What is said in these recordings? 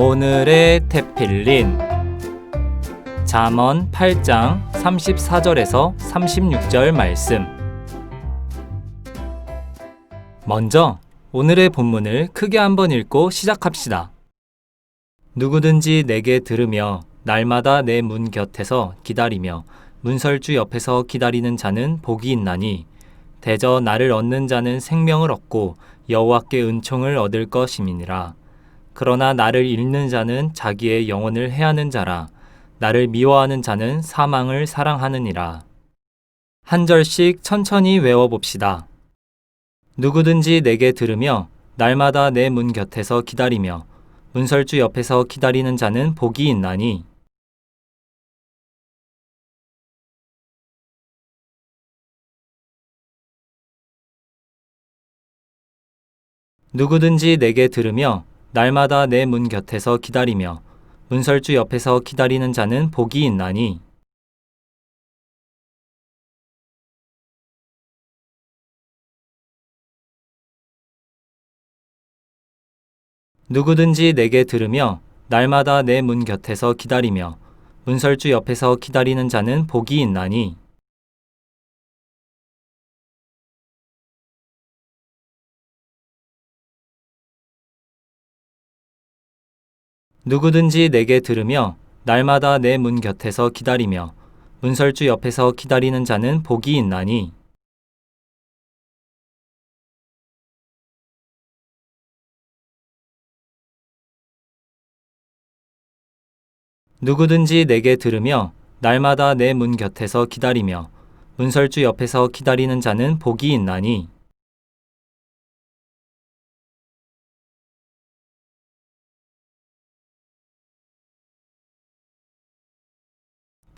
오늘의 테필린 잠언 8장 34절에서 36절 말씀 먼저 오늘의 본문을 크게 한번 읽고 시작합시다. 누구든지 내게 들으며 날마다 내 문 곁에서 기다리며 문설주 옆에서 기다리는 자는 복이 있나니 대저 나를 얻는 자는 생명을 얻고 여호와께 은총을 얻을 것임이니라. 그러나 나를 잃는 자는 자기의 영혼을 해하는 자라. 나를 미워하는 자는 사망을 사랑하느니라. 한 절씩 천천히 외워봅시다. 누구든지 내게 들으며 날마다 내 문 곁에서 기다리며 문설주 옆에서 기다리는 자는 복이 있나니 누구든지 내게 들으며 날마다 내 문 곁에서 기다리며 문설주 옆에서 기다리는 자는 복이 있나니. 누구든지 내게 들으며 날마다 내 문 곁에서 기다리며 문설주 옆에서 기다리는 자는 복이 있나니 누구든지 내게 들으며 날마다 내 문 곁에서 기다리며 문설주 옆에서 기다리는 자는 복이 있나니. 누구든지 내게 들으며 날마다 내 문 곁에서 기다리며 문설주 옆에서 기다리는 자는 복이 있나니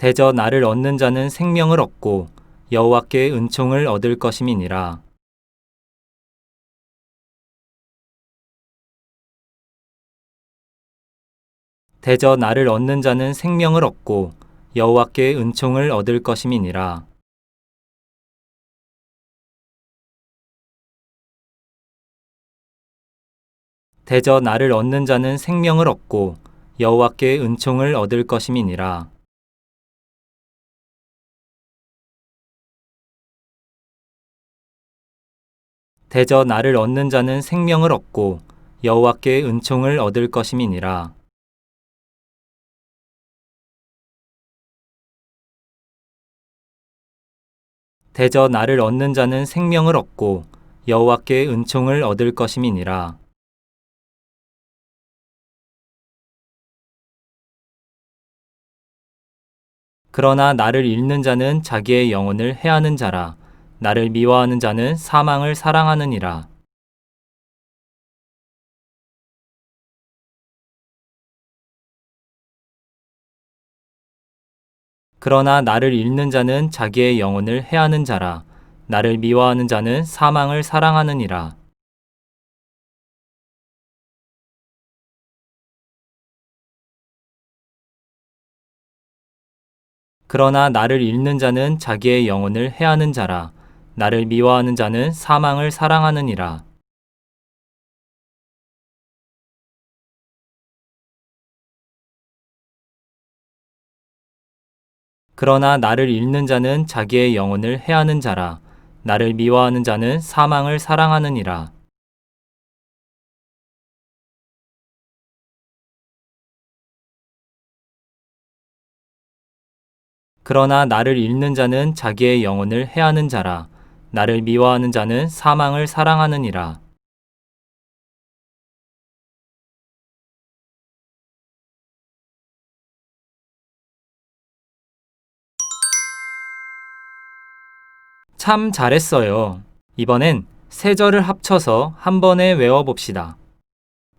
대저 나를 얻는 자는 생명을 얻고 여호와께 은총을 얻을 것임이니라. 대저 나를 얻는 자는 생명을 얻고 여호와께 은총을 얻을 것임이니라. 대저 나를 얻는 자는 생명을 얻고 여호와께 은총을 얻을 것임이니라. 대저 나를 얻는 자는 생명을 얻고 여호와께 은총을 얻을 것임이니라. 대저 나를 얻는 자는 생명을 얻고 여호와께 은총을 얻을 것임이니라. 그러나 나를 잃는 자는 자기의 영혼을 해하는 자라. 나를 미워하는 자는 사망을 사랑하느니라. 그러나 나를 잃는 자는 자기의 영혼을 해하는 자라. 나를 미워하는 자는 사망을 사랑하느니라. 그러나 나를 잃는 자는 자기의 영혼을 해하는 자라. 나를 미워하는 자는 사망을 사랑하느니라. 그러나 나를 잃는 자는 자기의 영혼을 해하는 자라. 나를 미워하는 자는 사망을 사랑하느니라. 그러나 나를 잃는 자는 자기의 영혼을 해하는 자라. 나를 미워하는 자는 사망을 사랑하느니라. 참 잘했어요. 이번엔 세 절을 합쳐서 한 번에 외워봅시다.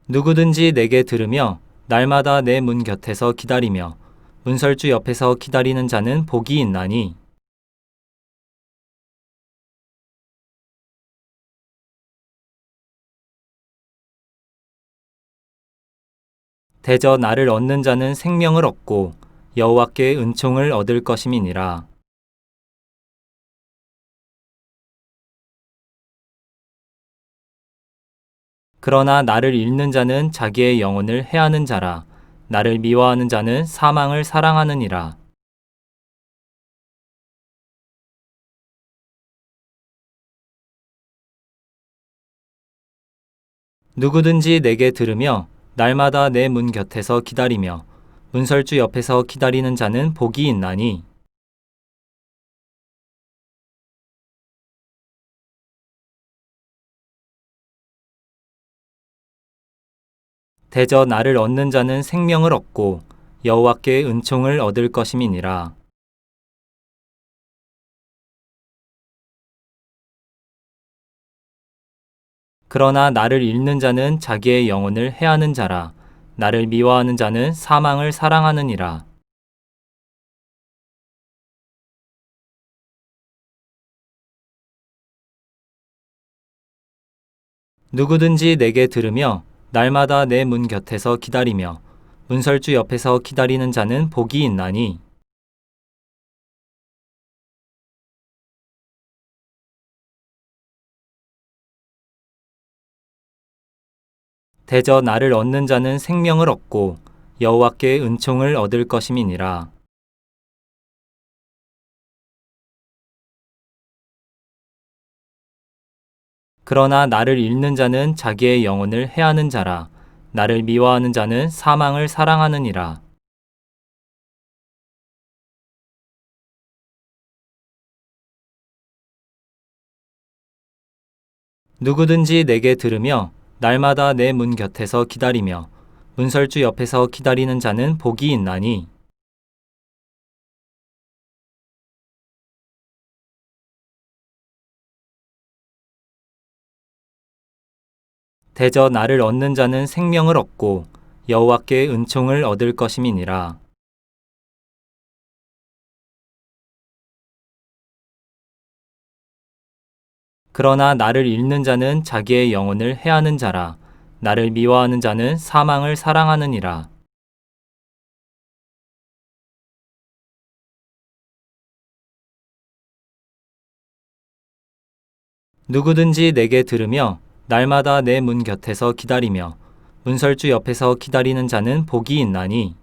누구든지 내게 들으며 날마다 내 문 곁에서 기다리며 문설주 옆에서 기다리는 자는 복이 있나니 대저 나를 얻는 자는 생명을 얻고 여호와께 은총을 얻을 것임이니라. 그러나 나를 잃는 자는 자기의 영혼을 해하는 자라. 나를 미워하는 자는 사망을 사랑하느니라. 누구든지 내게 들으며 날마다 내 문 곁에서 기다리며 문설주 옆에서 기다리는 자는 복이 있나니 대저 나를 얻는 자는 생명을 얻고 여호와께 은총을 얻을 것임이니라. 그러나 나를 잃는 자는 자기의 영혼을 해하는 자라. 나를 미워하는 자는 사망을 사랑하느니라. 누구든지 내게 들으며 날마다 내 문 곁에서 기다리며 문설주 옆에서 기다리는 자는 복이 있나니 대저 나를 얻는 자는 생명을 얻고 여호와께 은총을 얻을 것임이니라. 그러나 나를 잃는 자는 자기의 영혼을 해하는 자라. 나를 미워하는 자는 사망을 사랑하느니라. 누구든지 내게 들으며 날마다 내 문 곁에서 기다리며 문설주 옆에서 기다리는 자는 복이 있나니 대저 나를 얻는 자는 생명을 얻고 여호와께 은총을 얻을 것임이니라. 그러나 나를 잃는 자는 자기의 영혼을 해하는 자라. 나를 미워하는 자는 사망을 사랑하느니라. 누구든지 내게 들으며 날마다 내 문 곁에서 기다리며 문설주 옆에서 기다리는 자는 복이 있나니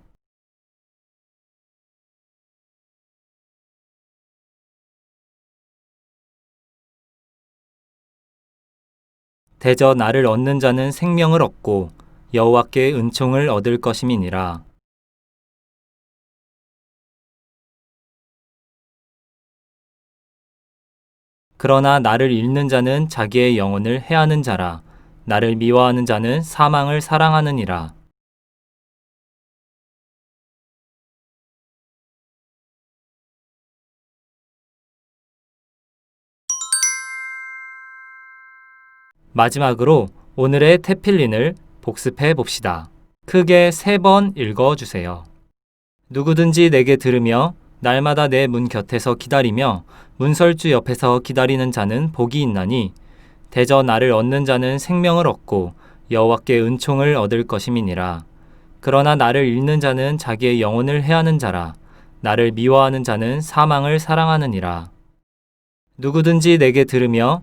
대저 나를 얻는 자는 생명을 얻고 여호와께 은총을 얻을 것임이니라. 그러나 나를 잃는 자는 자기의 영혼을 해하는 자라. 나를 미워하는 자는 사망을 사랑하느니라. 마지막으로 오늘의 테필린을 복습해 봅시다. 크게 세 번 읽어 주세요. 누구든지 내게 들으며 날마다 내 문 곁에서 기다리며 문설주 옆에서 기다리는 자는 복이 있나니 대저 나를 얻는 자는 생명을 얻고 여호와께 은총을 얻을 것임이니라. 그러나 나를 잃는 자는 자기의 영혼을 해하는 자라. 나를 미워하는 자는 사망을 사랑하느니라. 누구든지 내게 들으며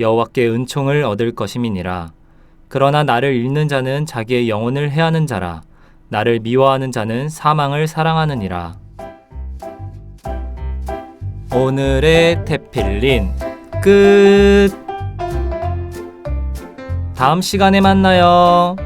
여호와께 은총을 얻을 것임이니라. 그러나 나를 잃는 자는 자기의 영혼을 해하는 자라. 나를 미워하는 자는 사망을 사랑하느니라. 오늘의 테필린 끝. 다음 시간에 만나요.